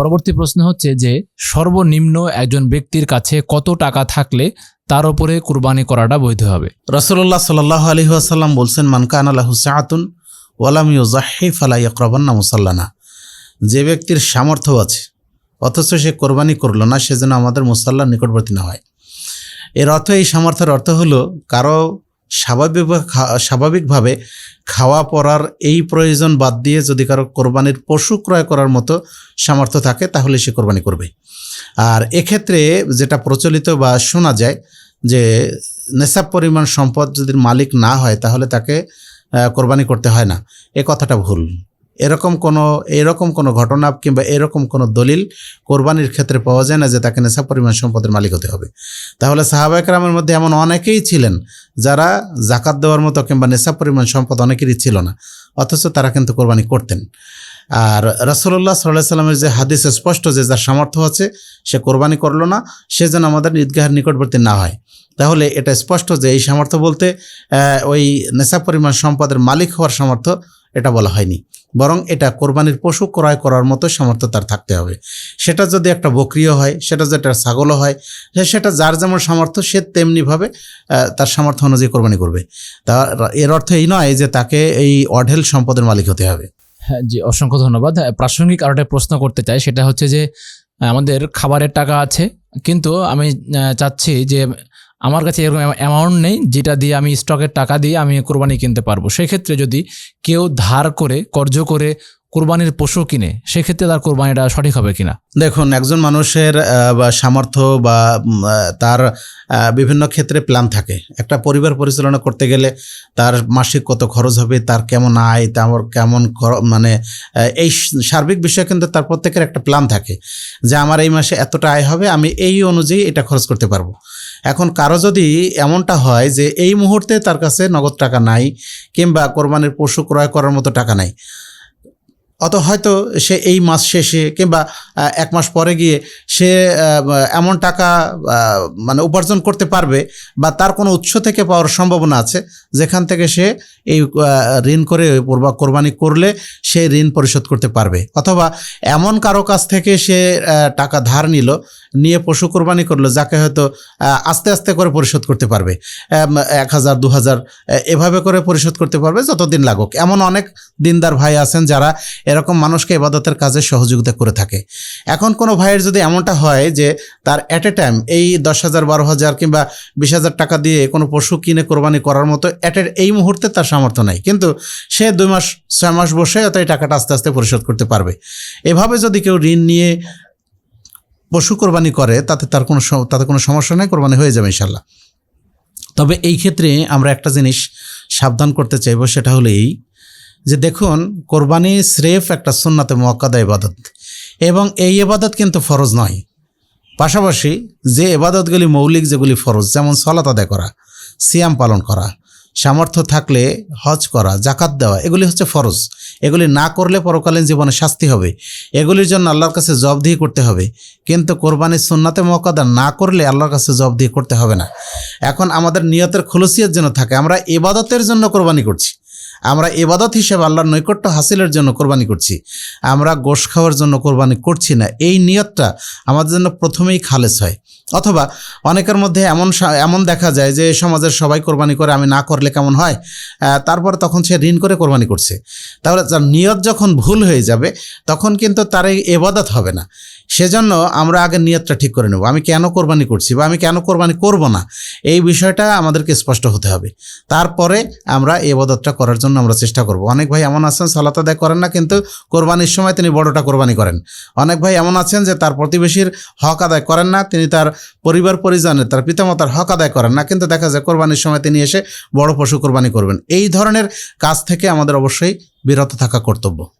পরবর্তী প্রশ্ন হচ্ছে যে, সর্বনিম্ন একজন ব্যক্তির কাছে কত টাকা থাকলে তার উপরে কুরবানি করাটা বৈধ হবে? রসুল্লাহ সাল্লাহ আলহি আসাল্লাম বলছেন মানকান আল্লাহু সাহাতুন ওয়ালাম ইউজাহি ফালা ইকরাবান্না মুসাল্লানা। যে ব্যক্তির সামর্থ্য আছে, অথচ সে কোরবানি করল না সেজন্য আমাদের মুসাল্লার নিকটবর্তী না হয়। এর অর্থ, এই সামর্থ্যের অর্থ হলো, কারও স্বাভাবিক স্বাভাবিকভাবে খাওয়া পড়ার এই প্রয়োজন বাদ দিয়ে যদি কারও কোরবানির পশু ক্রয় করার মতো সামর্থ্য থাকে, তাহলে সে কোরবানি করবে। আর এক্ষেত্রে যেটা প্রচলিত বা শোনা যায় যে নেশাব পরিমাণ সম্পদ যদি মালিক না হয়, তাহলে তাকে কোরবানি করতে হয় না। এ কথাটা ভুল। এরকম কোনো এরকম কোনো ঘটনা কিংবা এরকম কোনো দলিল কোরবানির ক্ষেত্রে পাওয়া যায় না যে তাকে নেশা পরিমাণ সম্পদের মালিক হতে হবে। তাহলে সাহাবায়করামের মধ্যে এমন অনেকেই ছিলেন যারা জাকাত দেওয়ার মতো কিংবা নেশা পরিমাণ সম্পদ অনেকেরই ছিল না, অথচ তারা কিন্তু কোরবানি করতেন। আর রসল্লাহ সাল্লাহ সাল্লামের যে হাদিস স্পষ্ট যে যার সামর্থ্য আছে, সে কোরবানি করল না সে যেন আমাদের ঈদগাহের নিকটবর্তী না হয়। তাহলে এটা স্পষ্ট যে এই সামর্থ্য বলতে ওই নেশা পরিমাণ সম্পদের মালিক হওয়ার সামর্থ্য এটা বলা হয়নি। বরং এটা কোরবানির পশু ক্রয় করার মতো সামর্থ্য তার থাকতে হবে। সেটা যদি একটা বকরিও হয়, সেটা যদি একটা ছাগলও হয় সেটা যার যেমন সামর্থ্য, সে তেমনিভাবে তার সামর্থ্য অনুযায়ী কোরবানি করবে। তা এর অর্থ এই নয় যে তাকে এই অঢেল সম্পদের মালিক হতে হবে। হ্যাঁ জি, অসংখ্য ধন্যবাদ। প্রাসঙ্গিক আরও একটা প্রশ্ন করতে চাই, সেটা হচ্ছে যে আমাদের খাবারের টাকা আছে, কিন্তু আমি চাচ্ছি যে আমার কাছে এরকম অ্যামাউন্ট নেই, যেটা দিয়ে আমি স্টকের টাকা দিয়ে আমি কোরবানি কিনতে পারব। সেক্ষেত্রে যদি কেউ ধার করে, কর্জ করে কোরবানির পশু কিনে, সেক্ষেত্রে তার কোরবানিটা সঠিক হবে কিনা? দেখুন, একজন মানুষের সামর্থ্য বা তার বিভিন্ন ক্ষেত্রে প্ল্যান থাকে। একটা পরিবার পরিচালনা করতে গেলে তার মাসিক কত খরচ হবে, তার কেমন আয়, তার কেমন মানে এই সার্বিক বিষয়ে কিন্তু তার প্রত্যেকের একটা প্ল্যান থাকে যে আমার এই মাসে এতটা আয় হবে, আমি এই অনুযায়ী এটা খরচ করতে পারব। এখন কারও যদি এমনটা হয় যে এই মুহূর্তে তার কাছে নগদ টাকা নাই কিংবা কোরবানির পশু ক্রয় করার মতো টাকা নাই অত হয়তো সে এই মাস শেষে কিংবা এক মাস পরে গিয়ে সে এমন টাকা মানে উপার্জন করতে পারবে বা তার কোনো উৎস থেকে পাওয়ার সম্ভাবনা আছে, যেখান থেকে সে এই ঋণ করে পূর্বা কোরবানি করলে সে ঋণ পরিশোধ করতে পারবে। অথবা এমন কারও কাছ থেকে সে টাকা ধার নিল, নিয়ে পশু কোরবানি করল, যাকে হয়তো আস্তে আস্তে করে পরিশোধ করতে পারবে। এক হাজার, দু হাজার এভাবে করে পরিশোধ করতে পারবে যতদিন লাগুক। এমন অনেক দিনদার ভাই আছেন যারা এরকম মানুষকে ইবাদতের কাজে সহযোগিতা করে থাকে। এখন কোনো ভাইয়ের যদি এমনটা হয় যে তার অ্যাট এ টাইম এই দশ হাজার, বারো হাজার কিংবা বিশ হাজার টাকা দিয়ে কোনো পশু কিনে কোরবানি করার মতো অ্যাট এই মুহূর্তে তার সামর্থ্য নাই। কিন্তু সে দুই মাস, ছয় মাস বসে হয়তো এই টাকাটা আস্তে আস্তে পরিশোধ করতে পারবে। এভাবে যদি কেউ ঋণ নিয়ে পশু কোরবানি করে, তাতে তার কোনো তাতে কোনো সমস্যা নেই, কোরবানি হয়ে যাবে ইনশাল্লাহ তবে এই ক্ষেত্রে আমরা একটা জিনিস সাবধান করতে চাইব, সেটা হলো এই যে দেখুন, কোরবানি স্রেফ একটা সুন্নাতে মোয়াক্কাদা ইবাদত। এবং এই এবাদত কিন্তু ফরজ নয়। পাশাপাশি যে এবাদতগুলি মৌলিক যেগুলি ফরজ, যেমন সলাত আদায় করা, সিয়াম পালন করা, সামর্থ্য থাকলে হজ করা জাকাত দেওয়া, এগুলি হচ্ছে ফরজ। এগুলি না করলে পরকালীন জীবনে শাস্তি হবে। এগুলির জন্য আল্লাহর কাছে জবাবদিহি করতে হবে। কিন্তু কোরবানির সুন্নাতে মোকাদা না করলে আল্লাহর কাছে জবাবদিহি করতে হবে না। এখন আমাদের নিয়তের খুলসিয়ত জন্য থাকে, আমরা এবাদতের জন্য কোরবানি করছি। আমরা এবাদত হিসেবে আল্লাহর নৈকট্য হাসিলের জন্য কোরবানি করছি। আমরা গোশ খাওয়ার জন্য কোরবানি করছি না। এই নিয়তটা আমাদের জন্য প্রথমেই খালেস হয়। অথবা অনেকের মধ্যে এমন এমন দেখা যায় যে সমাজের সবাই কোরবানি করে, আমি না করলে কেমন হয়? তারপর তখন সে ঋণ করে কোরবানি করছে। তাহলে তার নিয়ত যখন ভুল হয়ে যাবে, তখন কিন্তু তার এই এবাদত হবে না। সেজন্য আমরা আগে নিয়তটা ঠিক করে নেব। আমি কেন কোরবানি করছি বা আমি কেন কোরবানি করব না? এই বিষয়টা আমাদেরকে স্পষ্ট হতে হবে। তারপরে আমরা এবাদতটা করার জন্য আমরা চেষ্টা করব। অনেক ভাই এমন আছেন, সালাত আদায় করেন না, কিন্তু কোরবানির সময় তিনি বড়টা কোরবানি করেন। অনেক ভাই এমন আছেন যে তার প্রতিবেশীর হক আদায় করেন না, তিনি তার পরিবার, পরিজনের, তার পিতামাতার হক আদায় করেন না, কিন্তু দেখা যায় কোরবানির সময় তিনি এসে বড় পশু কোরবানি করবেন। এই ধরনের কাজ থেকে আমাদের অবশ্যই বিরত থাকা কর্তব্য।